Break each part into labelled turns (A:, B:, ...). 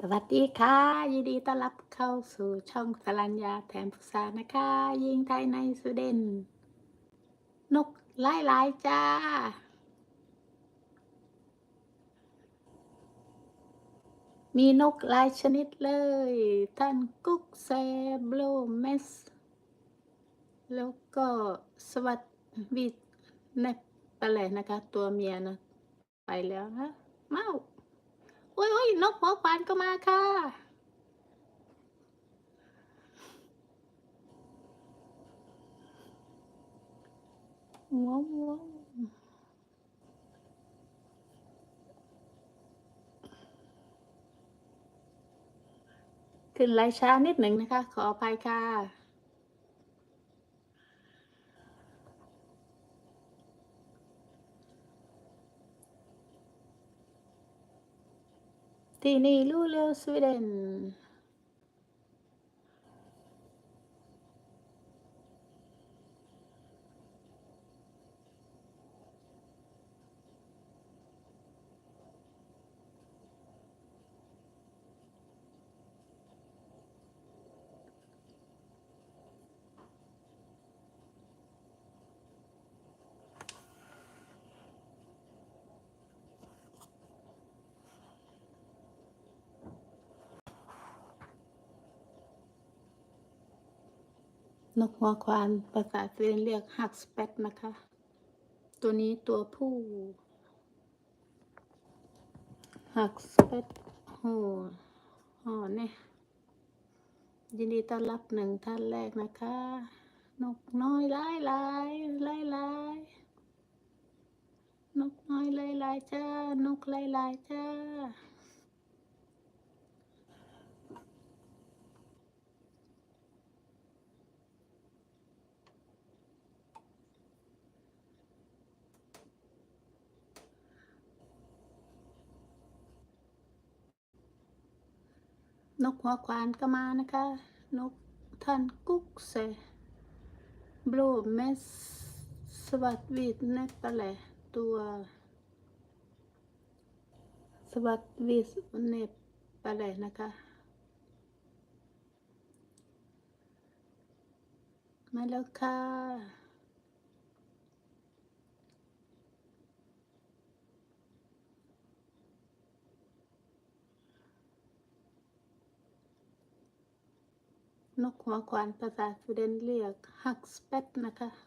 A: สวัสดีค่ะ ยินดีต้อนรับเข้าสู่ช่องสรัญญาแถมปรึกษานะคะ ยิงไทยในสวีเดนนกหลายหลายจ้า มีนกหลายชนิดเลย ท่านกุ๊กแซบโลเมส แล้วก็สวัสดีเนปไปเลยนะคะ ตัวเมียนะ ไปแล้วนะเมา โอ้ยโอ้ยนกหัวขวานก็มาค่ะ ว้าวว้าวขึ้นไลช้านิดหนึ่งนะคะ ขออภัยค่ะ ที่ นี่ลูเลวสวีเดนนกหัวควานภาษาสวีเดนเรียกฮักสเปดนะคะ ตัวนี้ตัวผู้ฮักสเปดโหโหเนี่ยยินดีต้อนรับหนึ่งท่านแรกนะคะ นกน้อยลายลายลายลายนกน้อยลายลายจ้านกลายลายจ้า นกหัวควานก็มานะคะ นกท่านกุ๊กเซบลูเมสสวัสดีเนปะแหละตัวสวัสดีเนปะแหละนะคะ มาแล้วค่ะ นกหัวขวานภาษาสวีเดนเรียกฮักสเปดนะคะ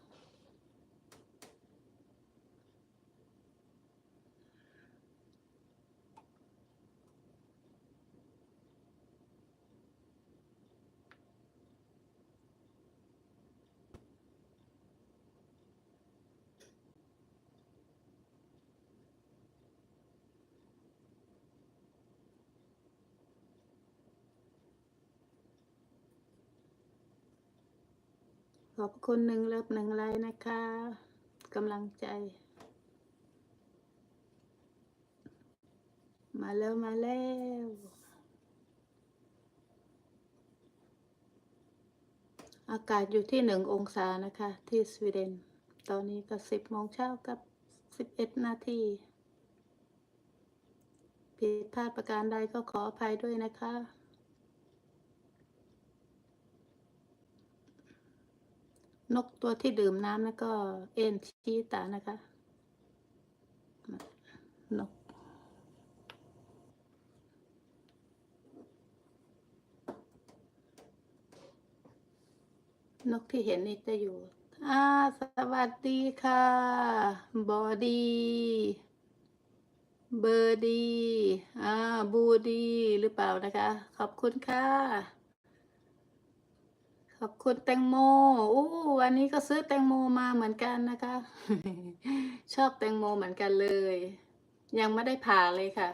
A: ขอบคุณหนึ่งเลิฟหนึ่งไลน์นะคะกำลังใจ มาแล้วมาแล้วอากาศอยู่ที่หนึ่งองศานะคะ ที่สวีเดน ตอนนี้ก็สิบโมงเช้ากับสิบเอ็ดนาทีผิดพลาดประการใดก็ขออภัยด้วยนะคะ นกตัวที่ดื่มน้ำแล้วก็เอ็นชีตานะคะ นก นกที่เห็นนี่จะอยู่อ่าสวัสดีค่ะ บอดี เบอร์ดี อ่า บูดี หรือเปล่านะคะ ขอบคุณค่ะ ขอบคุณแตงโมอู้วันนี้ก็ซื้อแตงโมมาเหมือนกันนะคะ ชอบแตงโมเหมือนกันเลย ยังไม่ได้ผ่าเลยค่ะ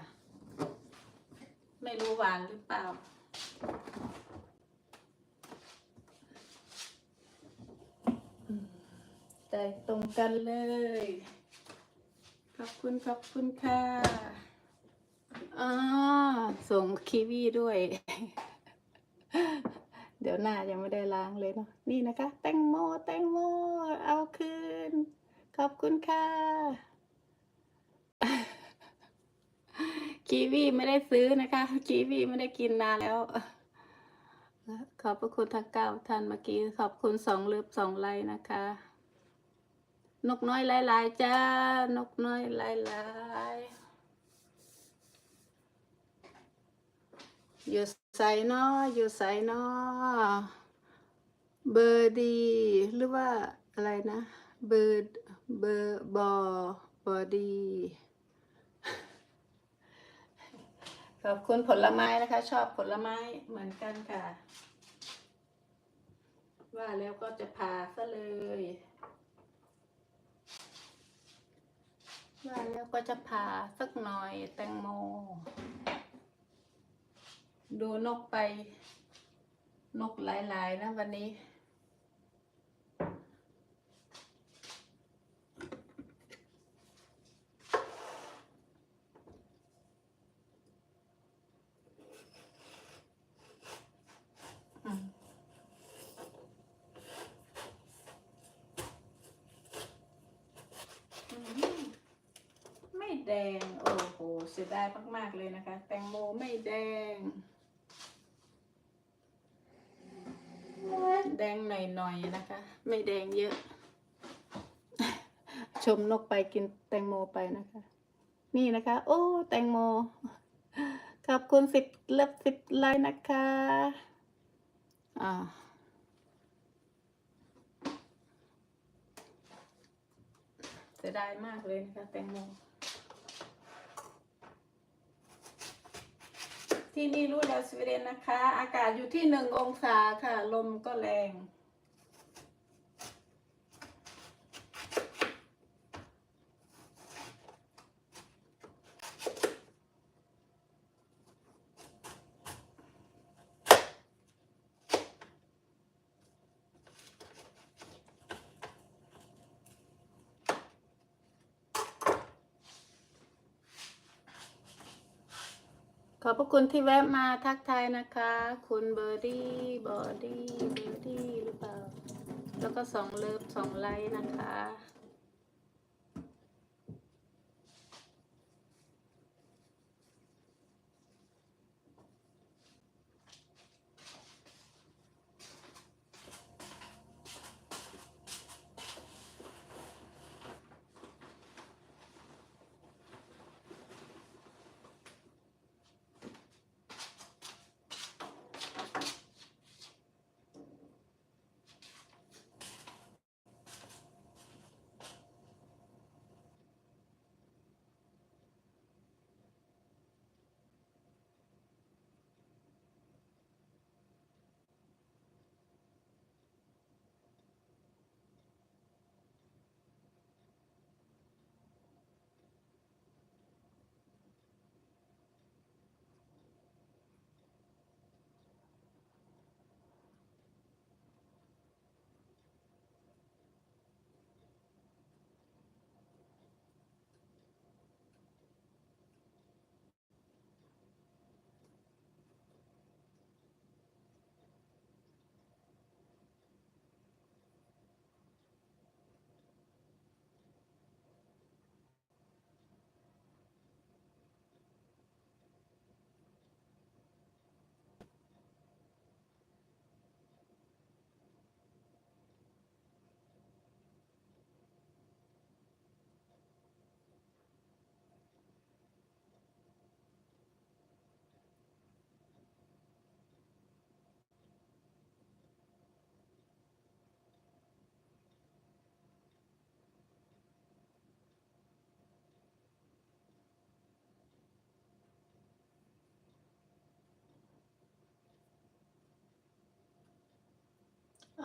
A: ไม่รู้หวานหรือเปล่าแต่ตรงกันเลย ขอบคุณขอบคุณค่ะอ่าส่งคีวีด้วย เดี๋ยวหน้ายังไม่ได้ล้างเลยเนาะนี่นะคะ แตงโมแตงโม เอาคืน ขอบคุณค่ะ กีวีไม่ได้ซื้อนะคะ กีวีไม่ได้กินนานแล้ว ขอบพระคุณทั้งเก้าท่านเมื่อกี้ ขอบคุณสองเลืบสองไลน์นะคะ นกน้อยลายๆจ้า นกน้อยลายๆ อยู่ใส่นออยู่ใส่นอเบอร์ดีหรือว่าอะไรนะเบอร์เบอร์บอบอดี ขอบคุณผลไม้นะคะ ชอบผลไม้เหมือนกันค่ะ ว่าแล้วก็จะพาซะเลยว่าแล้วก็จะพาสักหน่อยแตงโม ดูนกไป นกหลายๆนะวันนี้อืมไม่แดง โอ้โห เสียดายมาก ๆ เลยนะคะ แตงโมไม่แดง แดง หน่อยๆนะคะ ไม่แดงเยอะ ชมนกไปกินแตงโมไปนะคะ นี่นะคะ โอ้ แตงโม ขอบคุณสิบเล็บสิบไลน์นะคะ อ่าเสียดายมากเลยนะคะ แตงโมที่นี่รู้แล้วสวีเดนนะคะ อากาศอยู่ที่หนึ่งองศาค่ะ ลมก็แรง พระคุณที่แวะมาทักทายนะคะ คุณเบอร์ดี้บอดี้เบอร์ดี้หรือเปล่า แล้วก็สองเลิฟสองไลค์นะคะ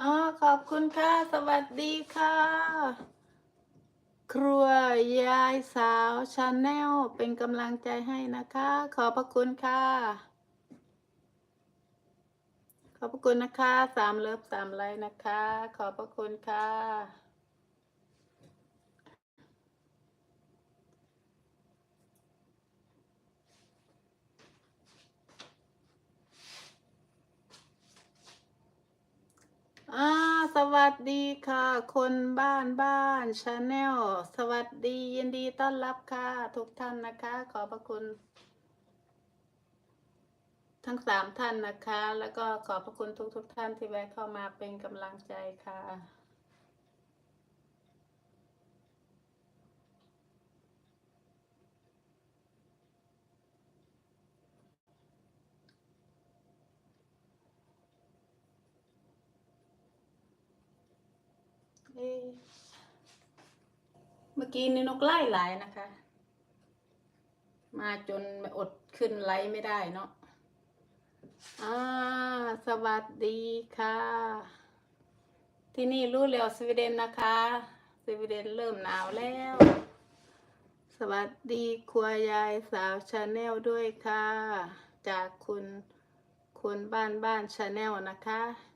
A: อ๋อขอบคุณค่ะ สวัสดีค่ะ ครัวยายสาวชาแนลเป็นกำลังใจให้นะคะ ขอบพระคุณค่ะ ขอบพระคุณนะคะสามเลิฟสามไลน์นะคะ ขอบพระคุณค่ะ วัสดีค่ะ คนบ้านบ้านชาแนลสวัสดียินดีต้อนรับค่ะ ทุกท่านนะคะ ขอบพระคุณ ทั้งสามท่านนะคะ แล้วก็ขอบพระคุณทุกทุกท่านที่แวะเข้ามาเป็นกำลังใจค่ะ เมื่อกี้นี่นกไล่หลายนะคะ มาจนอดขึ้นไลฟ์ไม่ได้เนาะอ่าสวัสดีค่ะ ที่นี่รู้แล้วสวีเดนนะคะสวีเดนเริ่มหนาวแล้ว สวัสดีครัวยายสาวชาแนลด้วยค่ะ จากคุณคุณบ้านบ้านชาแนลนะคะ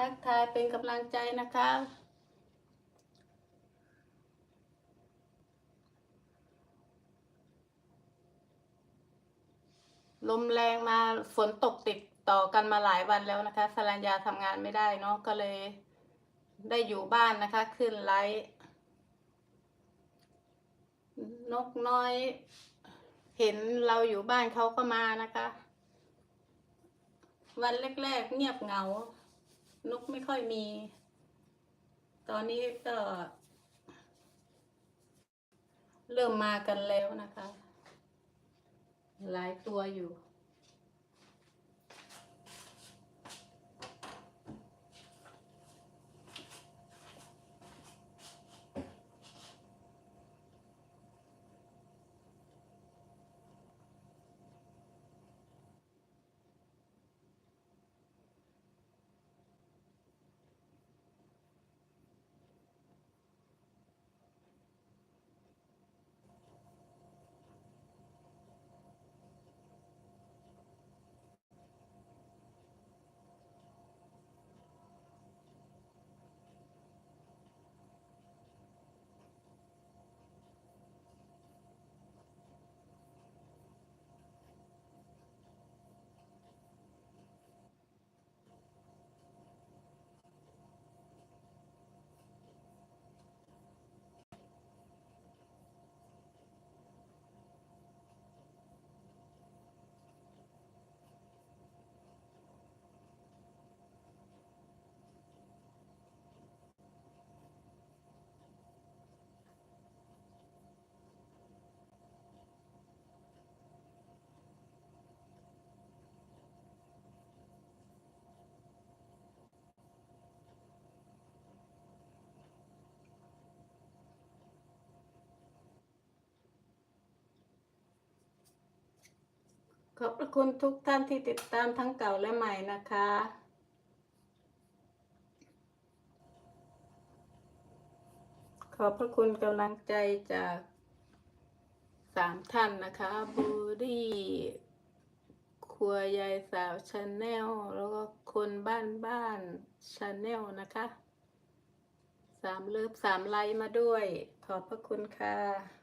A: ทักทายเป็นกำลังใจนะคะลมแรงมาฝนตกติดต่อกันมาหลายวันแล้วนะคะสรัญญาทำงานไม่ได้เนาะก็เลยได้อยู่บ้านนะคะ ขึ้นไลฟ์นกน้อย เห็นเราอยู่บ้านเขาก็มานะคะ วันแรกๆเงียบเหงา นกไม่ค่อยมี ตอนนี้ก็ เริ่มมากันแล้วนะคะ หลายตัวอยู่ ขอบพระคุณทุกท่านที่ติดตามทั้งเก่าและใหม่นะคะ ขอบพระคุณกำลังใจจากสามท่านนะคะบูรี่ครัวยายสาวชาแนลแล้วก็คนบ้านบ้านชาแนลนะคะสามเลิฟสามไลค์มาด้วย ขอบพระคุณค่ะ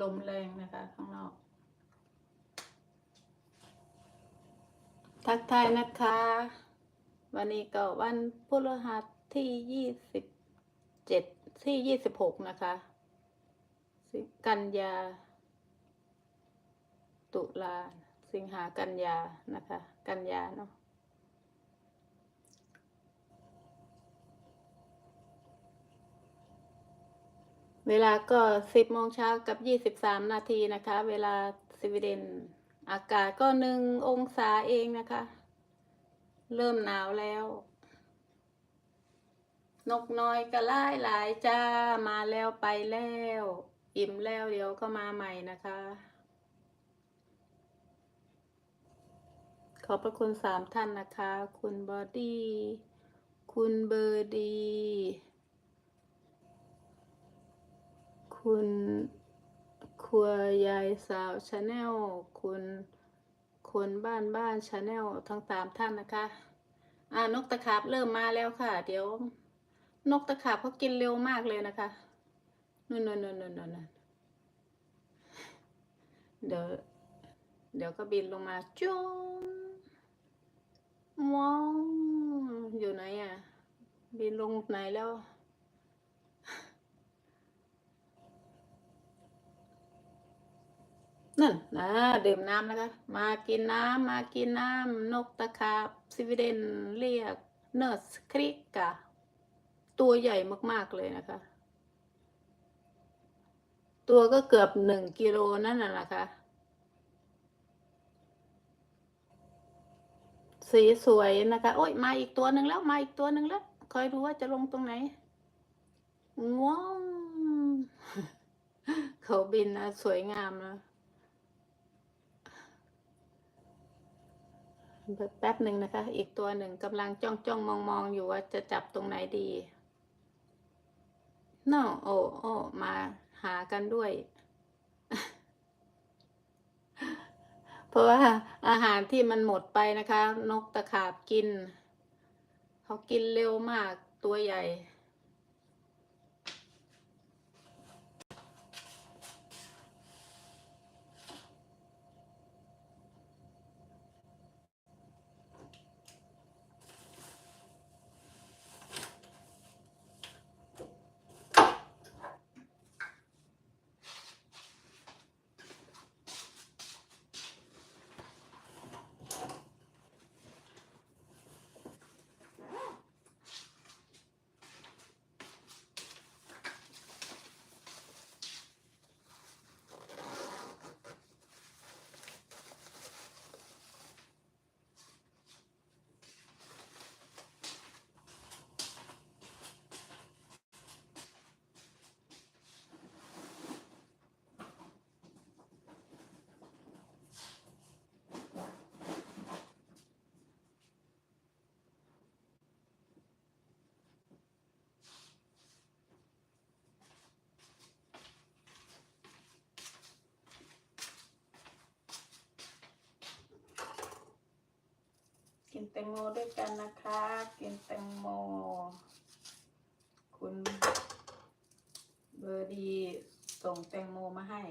A: ลมแรงนะคะ ข้างนอก ทักทายนะคะ วันนี้ก็วันพฤหัสที่ยี่สิบเจ็ดที่ยี่สิบหกนะคะสิกันยา ตุลา สิงหากันยานะคะ กันยาเนาะ เวลาก็สิบโมงเช้ากับยี่สิบสามนาทีนะคะ เวลาสวีเดนอากาศก็หนึ่งองศาเองนะคะ เริ่มหนาวแล้ว นกน้อยก็ไล่หลายจ้ามาแล้วไปแล้ว อิ่มแล้วเดี๋ยวก็มาใหม่นะคะ ขอบพระคุณสามท่านนะคะ คุณบอดี้ คุณเบอร์ดี คุณครัวยายสาวชาแนลคุณคนบ้านบ้านชาแนลทั้งสามท่านนะคะ อ่านกตะขาบเริ่มมาแล้วค่ะ เดี๋ยว นกตะขาบเขากินเร็วมากเลยนะคะนู่นนู่นนู่นนู่นนู่นเดี๋ยวเดี๋ยวก็บินลงมาจุ้มว้าวอยู่ไหนอะ บินลงไหนแล้ว นั่นนะดื่มน้ำนะคะมากินน้ำมากินน้ำนกตะขาบสวีเดนเรียกเนอร์สคริกกะตัวใหญ่มากๆเลยนะคะ ตัวก็เกือบหนึ่งกิโลนั่นน่ะนะคะ สีสวยนะคะ โอ้ยมาอีกตัวหนึ่งแล้วมาอีกตัวหนึ่งแล้วคอยดูว่าจะลงตรงไหนว้าวเขาบินนะ สวยงามนะ แป๊บหนึ่งนะคะ อีกตัวหนึ่งกำลังจ้องจ้องมองมองอยู่ว่าจะจับตรงไหนดี no โอ้โอ้มาหากันด้วย เพราะว่าอาหารที่มันหมดไปนะคะ นกตะขาบกิน เขากินเร็วมากตัวใหญ่ กินแตงโมด้วยกันนะคะ กินแตงโม คุณเบอร์ดีส่งแตงโมมาให้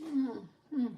A: อืมอืม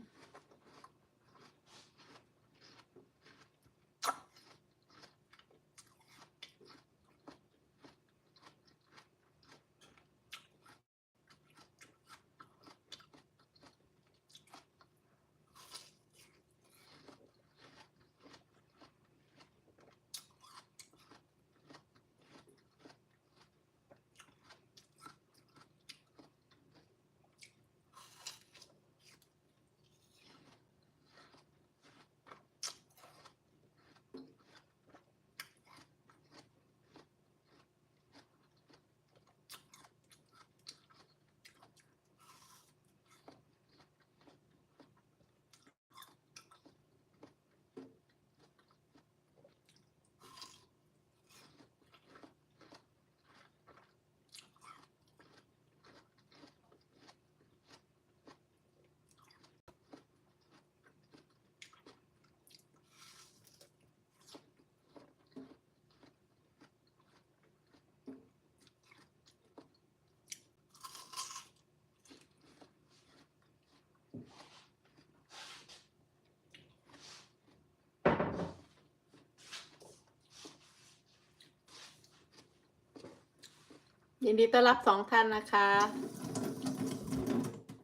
A: ยินดีต้อนรับสองท่านนะคะ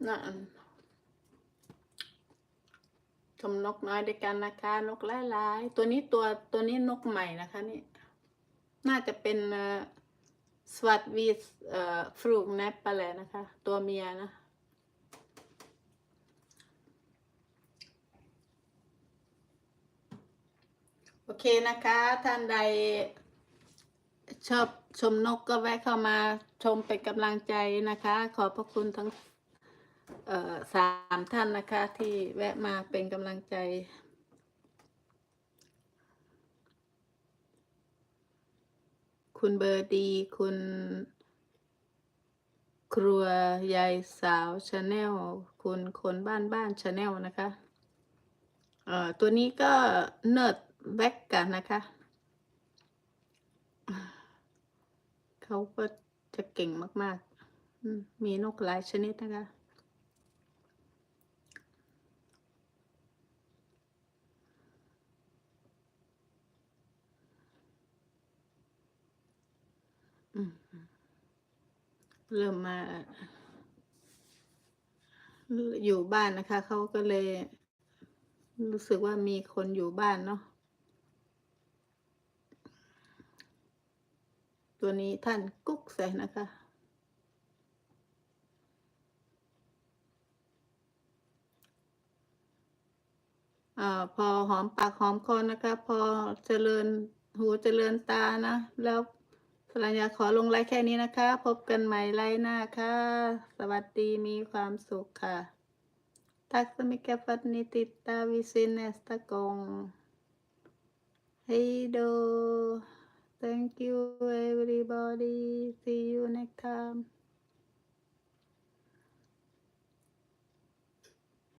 A: นะชมนกน้อยด้วยกันนะคะ นกหลายๆ ตัวนี้ตัวตัวนี้นกใหม่นะคะนี่ น่าจะเป็นสวัสดีเอ่อฟรูกแนปไปแหละนะคะ ตัวเมียนะโอเคนะคะ ท่านใด ชอบชมนกก็แวะเข้ามาชมเป็นกำลังใจนะคะ ขอบพระคุณทั้งสามท่านนะคะ ที่แวะมาเป็นกำลังใจ คุณเบอร์ดี คุณ ครัวยายสาวชาแนลคุณคนบ้านบ้านชาแนลนะคะตัวนี้ก็เนิร์ดแบ็กกันนะคะ เขาก็จะเก่งมาก ๆ มีนกหลายชนิดนะคะ เริ่มมา อยู่บ้านนะคะ เขาก็เลย รู้สึกว่ามีคนอยู่บ้านเนาะ ตัวนี้ท่านกุ๊กใส่นะคะอพอหอมปากหอมคอนะคะ พอเจริญหูเจริญตานะ แล้วสรัญญาขอลงไลน์แค่นี้นะคะ พบกันใหม่ไลน์หน้าค่ะ สวัสดีมีความสุขค่ะ Tack så mycket för att ni tittar. Vi ses nästa gång. Hej då. Thank you everybody. See you next time.